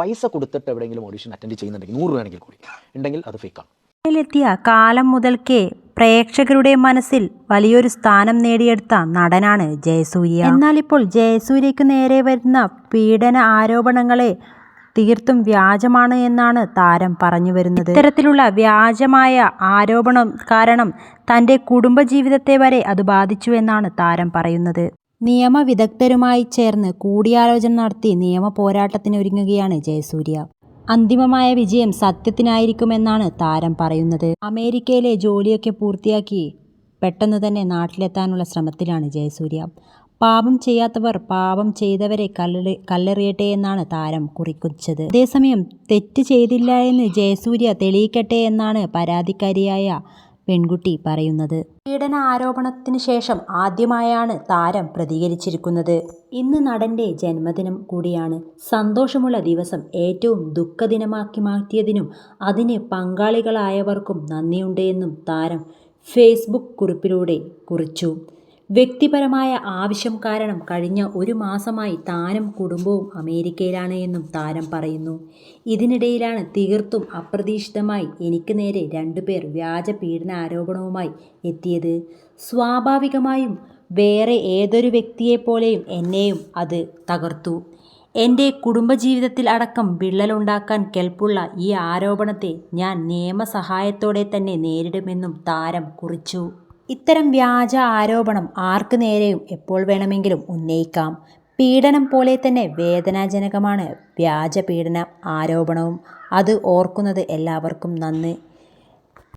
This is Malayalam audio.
പൈസ കൊടുത്തിട്ട് എവിടെയെങ്കിലും ഓഡിഷൻ അറ്റൻഡ് ചെയ്യുന്നുണ്ടെങ്കിൽ നൂറ് രൂപയാണെങ്കിൽ കൂടി. ഉണ്ടെങ്കിൽ അത് ഫേക്കാണ് ിലെത്തിയ കാലം മുതൽക്കേ പ്രേക്ഷകരുടെ മനസ്സിൽ വലിയൊരു സ്ഥാനം നേടിയെടുത്ത നടനാണ് ജയസൂര്യ. എന്നാൽ ഇപ്പോൾ ജയസൂര്യയ്ക്ക് നേരെ വരുന്ന പീഡന ആരോപണങ്ങളെ തീർത്തും വ്യാജമാണ് എന്നാണ് താരം പറഞ്ഞു വരുന്നത്. ഇത്തരത്തിലുള്ള വ്യാജമായ ആരോപണം കാരണം തന്റെ കുടുംബജീവിതത്തെ വരെ അത് ബാധിച്ചു എന്നാണ് താരം പറയുന്നത്. നിയമവിദഗ്ധരുമായി ചേർന്ന് കൂടിയാലോചന നടത്തി നിയമ പോരാട്ടത്തിനൊരുങ്ങുകയാണ് ജയസൂര്യ. അന്തിമമായ വിജയം സത്യത്തിനായിരിക്കുമെന്നാണ് താരം പറയുന്നത്. അമേരിക്കയിലെ ജോലിയൊക്കെ പൂർത്തിയാക്കി പെട്ടെന്ന് തന്നെ നാട്ടിലെത്താനുള്ള ശ്രമത്തിലാണ് ജയസൂര്യ. പാപം ചെയ്യാത്തവർ പാപം ചെയ്തവരെ കല്ലെറി കല്ലെറിയട്ടെ എന്നാണ് താരം കുറിക്കുച്ചത് അതേസമയം തെറ്റ് ചെയ്തില്ല എന്ന് ജയസൂര്യ തെളിയിക്കട്ടെ എന്നാണ് പരാതിക്കാരിയായ പെൺകുട്ടി പറയുന്നത്. പീഡന ആരോപണത്തിന് ശേഷം ആദ്യമായാണ് താരം പ്രതികരിച്ചിരിക്കുന്നത്. ഇന്ന് നടന്റെ ജന്മദിനം കൂടിയാണ്. സന്തോഷമുള്ള ദിവസം ഏറ്റവും ദുഃഖദിനമാക്കി മാറ്റിയതിനും അതിന് പങ്കാളികളായവർക്കും നന്ദിയുണ്ട് എന്നും താരം ഫേസ്ബുക്ക് കുറിപ്പിലൂടെ കുറിച്ചു. വ്യക്തിപരമായ ആവശ്യം കാരണം കഴിഞ്ഞ ഒരു മാസമായി താനും കുടുംബവും അമേരിക്കയിലാണ് എന്നും താരം പറയുന്നു. ഇതിനിടയിലാണ് തീർത്തും അപ്രതീക്ഷിതമായി എനിക്ക് നേരെ രണ്ടുപേർ വ്യാജ പീഡന ആരോപണവുമായി എത്തിയത്. സ്വാഭാവികമായും വേറെ ഏതൊരു വ്യക്തിയെപ്പോലെയും എന്നെയും അത് തകർത്തു. എന്റെ കുടുംബജീവിതത്തിൽ അടക്കം വിള്ളലുണ്ടാക്കാൻ കെൽപ്പുള്ള ഈ ആരോപണത്തെ ഞാൻ നിയമസഹായത്തോടെ തന്നെ നേരിടുമെന്നും താരം കുറിച്ചു. ഇത്തരം വ്യാജ ആരോപണം ആർക്ക് നേരെയും എപ്പോൾ വേണമെങ്കിലും ഉന്നയിക്കാം. പീഡനം പോലെ തന്നെ വേദനാജനകമാണ് വ്യാജ പീഡന ആരോപണവും. അത് ഓർക്കുന്നത് എല്ലാവർക്കും നന്ന്.